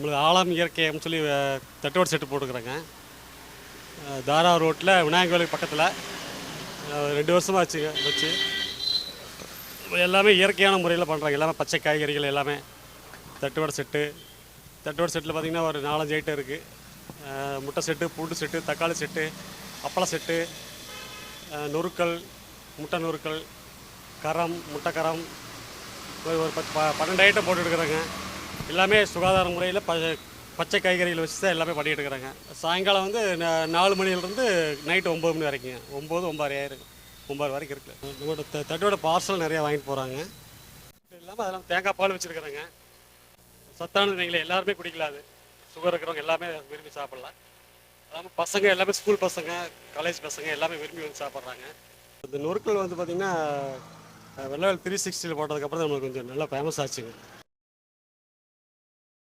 நம்மளுக்கு ஆழம் இயற்கைன்னு சொல்லி அஹ், செட்டு போட்டுக்கிறேங்க. தாரா ரோட்டில் விநாயகர் கோயிலுக்கு பக்கத்தில் ரெண்டு வருஷமாக வச்சு வச்சு. எல்லாமே இயற்கையான முறையில் பண்ணுறாங்க எல்லாமே பச்சை காய்கறிகள் எல்லாமே. தட்டுவடை செட்டு. தட்டுவடை செட்டில் பார்த்திங்கன்னா ஒரு நாலஞ்சு ஐட்டம் இருக்குது முட்டை செட்டு பூண்டு செட்டு தக்காளி செட்டு அப்பள செட்டு நொறுக்கள் நொறுக்கல் முட்டை நொறுக்கல் கரம் முட்டை கரம். ஒரு ஒரு பத்து ப- பன்னெண்டு ஐட்டம் போட்டுருக்குறேங்க எல்லாமே சுகாதார முறையில் ப பச்சை காய்கறிகள் வச்சு தான் எல்லாமே பண்ணிகிட்டு இருக்கிறாங்க. சாயங்காலம் வந்து நாலு மணிலேருந்து நைட்டு ஒம்பது மணி வரைக்கும் ஒம்பது ஒம்பது ஆயிரம் ஒம்பது வரைக்கும் இருக்குது நம்மளோட தட்டோட பார்சல் நிறையா வாங்கிட்டு போகிறாங்க இல்லாமல் அதெல்லாம் தேங்காய் பால் வச்சுருக்குறாங்க. சத்தானது நீங்களே எல்லாருமே குடிக்கலாம் அது. சுகர் இருக்கிறவங்க எல்லாமே விரும்பி சாப்பிட்லாம். அதாவது பசங்க எல்லாமே ஸ்கூல் பசங்க காலேஜ் பசங்க எல்லாமே விரும்பி வந்து சாப்பிட்றாங்க. இந்த நொறுக்கல் வந்து பார்த்திங்கன்னா வெள்ளவேல் த்ரீ சிக்ஸ்டியில் போட்டதுக்கப்புறம் நம்மளுக்கு கொஞ்சம் நல்லா ஃபேமஸ் ஆச்சுங்க.